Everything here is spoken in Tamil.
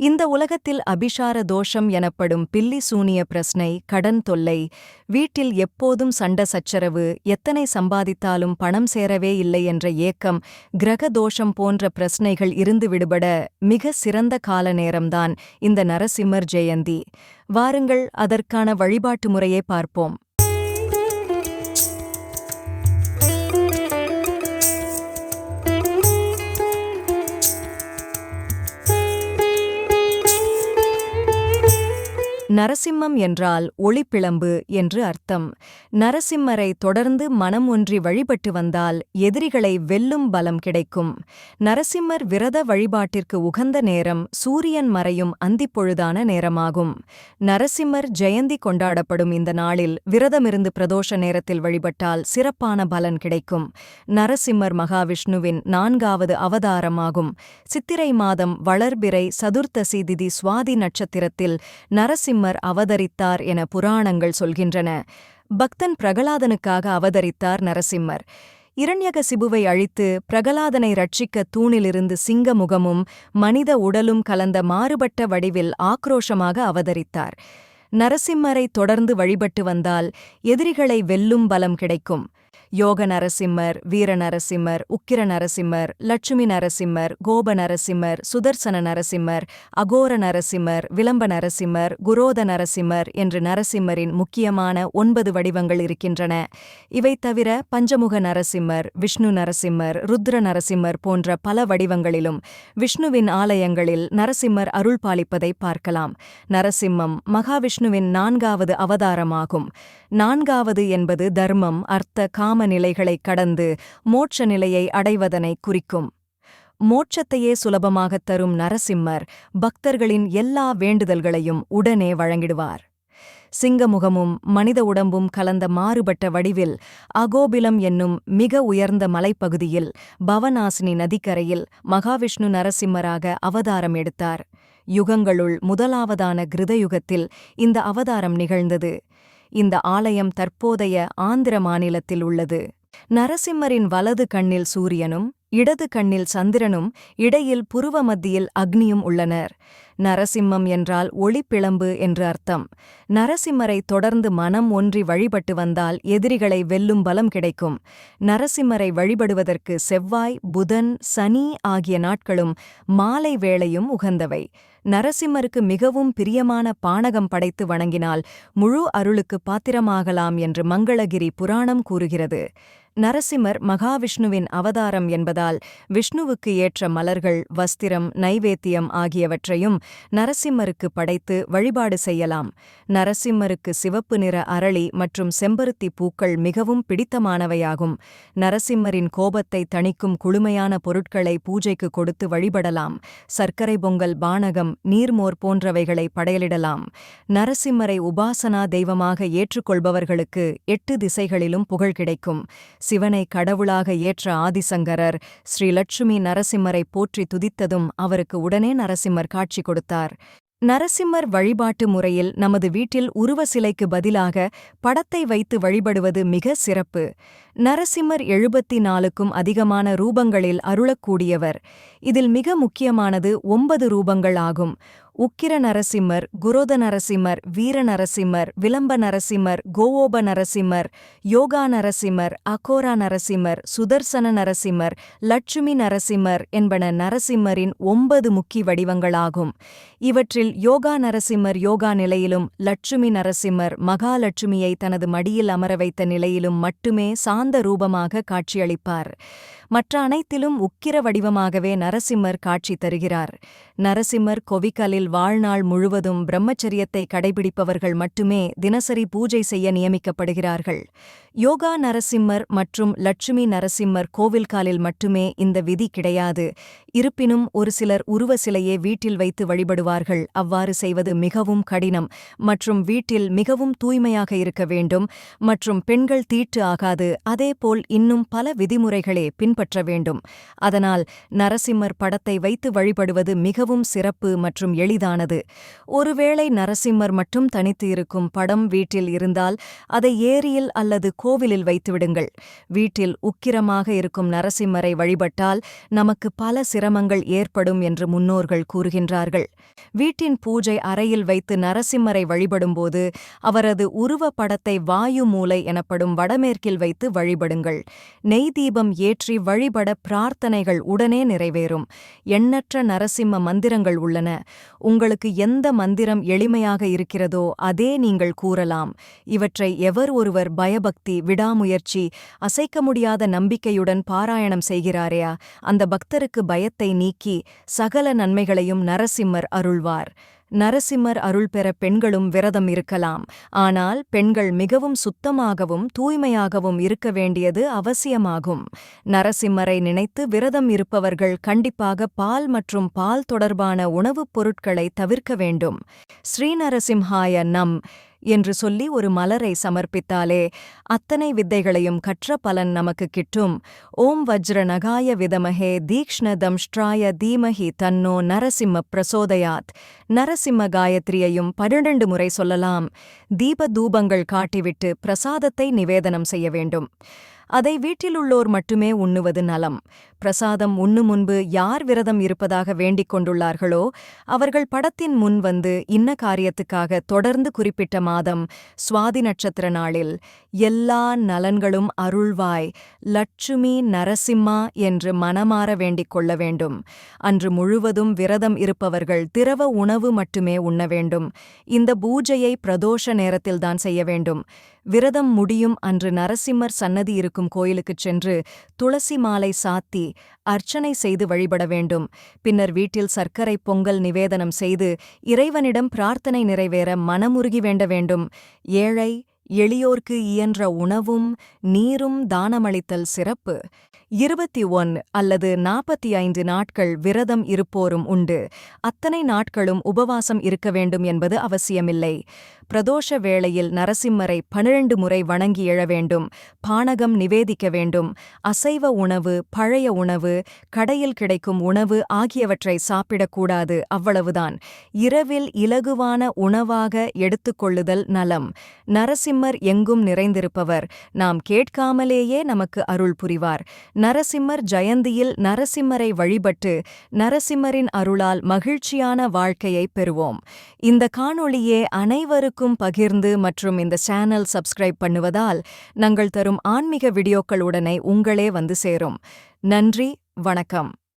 இந்த உலகத்தில் அபிஷார தோஷம் எனப்படும் பில்லி சூனிய பிரஸ்னை கடன் தொல்லை வீட்டில் எப்போதும் சண்ட சச்சரவு எத்தனை சம்பாதித்தாலும் பணம் சேரவே இல்லை என்ற ஏக்கம் கிரக தோஷம் போன்ற பிரஸ்னைகள் இருந்து விடுபட மிக சிறந்த கால நேரம்தான் இந்த நரசிம்மர் ஜெயந்தி. வாருங்கள் அதற்கான வழிபாட்டு முறையை பார்ப்போம். நரசிம்மம் என்றால் ஒளிப்பிளம்பு என்று அர்த்தம். நரசிம்மரை தொடர்ந்து மனம் ஒன்றி வழிபட்டு வந்தால் எதிரிகளை வெல்லும் பலம் கிடைக்கும். நரசிம்மர் விரத வழிபாட்டிற்கு உகந்த நேரம் சூரியன் மறையும் அந்திப்பொழுதான நேரமாகும். நரசிம்மர் ஜெயந்தி கொண்டாடப்படும் இந்த நாளில் விரதமிருந்து பிரதோஷ நேரத்தில் வழிபட்டால் சிறப்பான பலன் கிடைக்கும். நரசிம்மர் மகாவிஷ்ணுவின் நான்காவது அவதாரமாகும். சித்திரை மாதம் வளர்பிறை சதுர்த்தசி திதி சுவாதி நட்சத்திரத்தில் நரசிம்மர் அவதரித்தார் என புராணங்கள் சொல்கின்றன. பக்தன் பிரகலாதனுக்காக அவதரித்தார் நரசிம்மர். இரண்யக சிபுவை அழித்து பிரகலாதனை ரட்சிக்க தூணிலிருந்து சிங்க முகமும் மனித உடலும் கலந்த மாறுபட்ட வடிவில் ஆக்ரோஷமாக அவதரித்தார். நரசிம்மரை தொடர்ந்து வழிபட்டு வந்தால் எதிரிகளை வெல்லும் பலம் கிடைக்கும். யோக நரசிம்மர் வீர நரசிம்மர் உக்கிர நரசிம்மர் லட்சுமி நரசிம்மர் கோப நரசிம்மர் சுதர்சன நரசிம்மர் அகோர நரசிம்மர் விளம்ப நரசிம்மர் குரோத நரசிம்மர் என்று நரசிம்மரின் முக்கியமான ஒன்பது வடிவங்கள் இருக்கின்றன. இவை தவிர பஞ்சமுக நரசிம்மர் விஷ்ணு நரசிம்மர் ருத்ர நரசிம்மர் போன்ற பல வடிவங்களிலும் விஷ்ணுவின் ஆலயங்களில் நரசிம்மர் அருள் பாலிப்பதை பார்க்கலாம். நரசிம்மம் மகாவிஷ்ணுவின் நான்காவது அவதாரமாகும். நான்காவது என்பது தர்மம் அர்த்த காமநிலைகளைக் கடந்து மோட்ச நிலையை அடைவதனை குறிக்கும். மோட்சத்தையே சுலபமாகத் தரும் நரசிம்மர் பக்தர்களின் எல்லா வேண்டுதல்களையும் உடனே வழங்கிடுவார். சிங்கமுகமும் மனித உடம்பும் கலந்த மாறுபட்ட வடிவில் அகோபிலம் என்னும் மிக உயர்ந்த மலைப்பகுதியில் பவநாசினி நதிக்கரையில் மகாவிஷ்ணு நரசிம்மராக அவதாரம் எடுத்தார். யுகங்களுள் முதலாவதான கிருதயுகத்தில் இந்த அவதாரம் நிகழ்ந்தது. இந்த ஆலயம் தற்போதைய ஆந்திர மாநிலத்தில் உள்ளது. நரசிம்மரின் வலது கண்ணில் சூரியனும் இடது கண்ணில் சந்திரனும் இடையில் புருவ மத்தியில் அக்னியும் உள்ளனர். நரசிம்மம் என்றால் ஒளிப்பிளம்பு என்று அர்த்தம். நரசிம்மரை தொடர்ந்து மனம் ஒன்றி வழிபட்டு வந்தால் எதிரிகளை வெல்லும் பலம் கிடைக்கும். நரசிம்மரை வழிபடுவதற்கு செவ்வாய் புதன் சனி ஆகிய நாட்களும் மாலை வேளையும் உகந்தவை. நரசிம்மருக்கு மிகவும் பிரியமான பானகம் படைத்து வணங்கினால் முழு அருளுக்கு பாத்திரமாகலாம் என்று மங்களகிரி புராணம் கூறுகிறது. நரசிம்மர் மகாவிஷ்ணுவின் அவதாரம் என்பதால் விஷ்ணுவுக்கு ஏற்ற மலர்கள் வஸ்திரம் நைவேத்தியம் ஆகியவற்றையும் நரசிம்மருக்கு படைத்து வழிபாடு செய்யலாம். நரசிம்மருக்கு சிவப்பு நிற அரளி மற்றும் செம்பருத்தி பூக்கள் மிகவும் பிடித்தமானவையாகும். நரசிம்மரின் கோபத்தை தணிக்கும் குளுமையான பொருட்களை பூஜைக்கு கொடுத்து வழிபடலாம். சர்க்கரை பொங்கல் பானகம் நீர்மோர் போன்றவைகளை படையலிடலாம். நரசிம்மரை உபாசனா தெய்வமாக ஏற்றுக்கொள்பவர்களுக்கு எட்டு திசைகளிலும் புகழ் கிடைக்கும். சிவனை கடவுளாக ஏற்ற ஆதிசங்கரர் ஸ்ரீ லட்சுமி நரசிம்மரை போற்றி துதித்ததும் அவருக்கு உடனே நரசிம்மர் காட்சி கொடுத்தார். நரசிம்மர் வழிபாட்டு முறையில் நமது வீட்டில் உருவ சிலைக்கு பதிலாக படத்தை வைத்து வழிபடுவது மிக சிறப்பு. நரசிம்மர் எழுபத்தி நாலுக்கும் அதிகமான ரூபங்களில் அருளக்கூடியவர். இதில் மிக முக்கியமானது ஒன்பது ரூபங்கள் ஆகும். உக்கிர நரசிம்மர் குரோத நரசிம்மர் வீர நரசிம்மர் விளம்ப நரசிம்மர் கோவோப நரசிம்மர் யோகா நரசிம்மர் அகோரா நரசிம்மர் சுதர்சன நரசிம்மர் லட்சுமி நரசிம்மர் என்பன நரசிம்மரின் ஒன்பது முக்கிய வடிவங்களாகும். இவற்றில் யோகா நரசிம்மர் யோகா நிலையிலும் லட்சுமி நரசிம்மர் மகாலட்சுமியை தனது மடியில் அமர வைத்த நிலையிலும் மட்டுமே சாந்த ரூபமாக காட்சியளிப்பார். மற்ற அனைத்திலும் உக்கிர வடிவமாகவே நரசிம்மர் காட்சி தருகிறார். நரசிம்மர் கொவிக்கலில் வாழ்நாள் முழுவதும் பிரம்மச்சரியத்தை கடைபிடிப்பவர்கள் மட்டுமே தினசரி பூஜை செய்ய நியமிக்கப்படுகிறார்கள். யோகா நரசிம்மர் மற்றும் லட்சுமி நரசிம்மர் கோவில்காலில் மட்டுமே இந்த விதி கிடையாது. இருப்பினும் ஒரு சிலர் உருவ சிலையே வீட்டில் வைத்து வழிபடுவார்கள். அவ்வாறு செய்வது மிகவும் கடினம் மற்றும் வீட்டில் மிகவும் தூய்மையாக இருக்க வேண்டும் மற்றும் பெண்கள் தீட்டு ஆகாது. அதேபோல் இன்னும் பல விதிமுறைகளே பின்பற்ற வேண்டும். அதனால் நரசிம்மர் படத்தை வைத்து வழிபடுவது மிகவும் சிறப்பு மற்றும் எளிதானது. ஒருவேளை நரசிம்மர் மட்டும் தனித்து இருக்கும் படம் வீட்டில் இருந்தால் அதை ஏரியில் அல்லது கோவிலில் வைத்துவிடுங்கள் வீட்டில் உக்கிரமாக இருக்கும் நரசிம்மரை வழிபட்டால் நமக்கு பல சிரமங்கள் ஏற்படும் என்று முன்னோர்கள் கூறுகின்றார்கள். வீட்டின் பூஜை அறையில் வைத்து நரசிம்மரை வழிபடும்போது அவரது உருவ படத்தை வாயு மூலை எனப்படும் வடமேற்கில் வைத்து வழிபடுங்கள். நெய் தீபம் ஏற்றி வழிபட பிரார்த்தனைகள் உடனே நிறைவேறும். எண்ணற்ற நரசிம்ம மந்திரங்கள் உள்ளன. உங்களுக்கு எந்த மந்திரம் எளிமையாக இருக்கிறதோ அதே நீங்கள் கூறலாம். இவற்றை எவர் ஒருவர் பயபக்தி சக்தி விடாமுயற்சி அசைக்க முடியாத நம்பிக்கையுடன் பாராயணம் செய்கிறாரேயா? அந்த பக்தருக்கு பயத்தை நீக்கி சகல நன்மைகளையும் நரசிம்மர் அருள்வார். நரசிம்மர் அருள் பெற பெண்களும் விரதம் இருக்கலாம். ஆனால் பெண்கள் மிகவும் சுத்தமாகவும் தூய்மையாகவும் இருக்க வேண்டியது அவசியமாகும். நரசிம்மரை நினைத்து விரதம் இருப்பவர்கள் கண்டிப்பாக பால் மற்றும் பால் தொடர்பான உணவுப் பொருட்களை தவிர்க்க வேண்டும். ஸ்ரீநரசிம்ஹாய நம் என்று சொல்லி ஒரு மலரை சமர்ப்பித்தாலே அத்தனை வித்தைகளையும் கற்ற பலன் நமக்கு கிட்டும். ஓம் வஜ்ர நகாய விதமஹே தீக்ஷ்ண தம்ஷ்ட்ராய தீமஹி தன்னோ நரசிம்ம பிரசோதயாத். நரசிம்ம காயத்ரியையும் பன்னிரண்டு முறை சொல்லலாம். தீப தூபங்கள் காட்டிவிட்டு பிரசாதத்தை நிவேதனம் செய்ய வேண்டும். அதை வீட்டிலுள்ளோர் மட்டுமே உண்ணுவது நலம். பிரசாதம் உண்ணு முன்பு யார் விரதம் இருப்பதாக வேண்டிக் கொண்டுள்ளார்களோ அவர்கள் படத்தின் முன் வந்து இன்ன காரியத்துக்காக தொடர்ந்து குறிப்பிட்ட மாதம் சுவாதி நட்சத்திர நாளில் எல்லா நலன்களும் அருள்வாய் லட்சுமி நரசிம்மா என்று மனமாற வேண்டிக் கொள்ள வேண்டும். அன்று முழுவதும் விரதம் இருப்பவர்கள் திரவ உணவு மட்டுமே உண்ண வேண்டும். இந்த பூஜையை பிரதோஷ நேரத்தில்தான் செய்ய வேண்டும். விரதம் முடியும் அன்று நரசிம்மர் சன்னதி இருக்கும் கோயிலுக்குச் சென்று துளசி மாலை சாத்தி அர்ச்சனை செய்து வழிபட வேண்டும். பின்னர் வீட்டில் சர்க்கரை பொங்கல் நிவேதனம் செய்து இறைவனிடம் பிரார்த்தனை நிறைவேற மனமுருகி வேண்ட வேண்டும். ஏழை எளியோர்க்கு இயன்ற உணவும் நீரும் தானமளித்தல் சிறப்பு. இருபத்தி ஒன் அல்லது நாற்பத்தி ஐந்து நாட்கள் விரதம் இருப்போரும் உண்டு. அத்தனை நாட்களும் உபவாசம் இருக்க வேண்டும் என்பது அவசியமில்லை. பிரதோஷ வேளையில் நரசிம்மரை பனிரண்டு முறை வணங்கி எழ வேண்டும் பானகம் நிவேதிக்க வேண்டும் அசைவ உணவு பழைய உணவு கடையில் கிடைக்கும் உணவு ஆகியவற்றை சாப்பிடக்கூடாது அவ்வளவுதான். இரவில் இலகுவான உணவாக எடுத்துக்கொள்ளுதல் நலம். நரசிம்மர் எங்கும் நிறைந்திருப்பவர். நாம் கேட்காமலேயே நமக்கு அருள் புரிவார். நரசிம்மர் ஜெயந்தியில் நரசிம்மரை வழிபட்டு நரசிம்மரின் அருளால் மகிழ்ச்சியான வாழ்க்கையை பெறுவோம். இந்த காணொளியே அனைவருக்கும் பகிர்ந்து மற்றும் இந்த சேனல் சப்ஸ்கிரைப் பண்ணுவதால் நாங்கள் தரும் ஆன்மீக வீடியோக்கள் உடனே உங்களே வந்து சேரும். நன்றி வணக்கம்.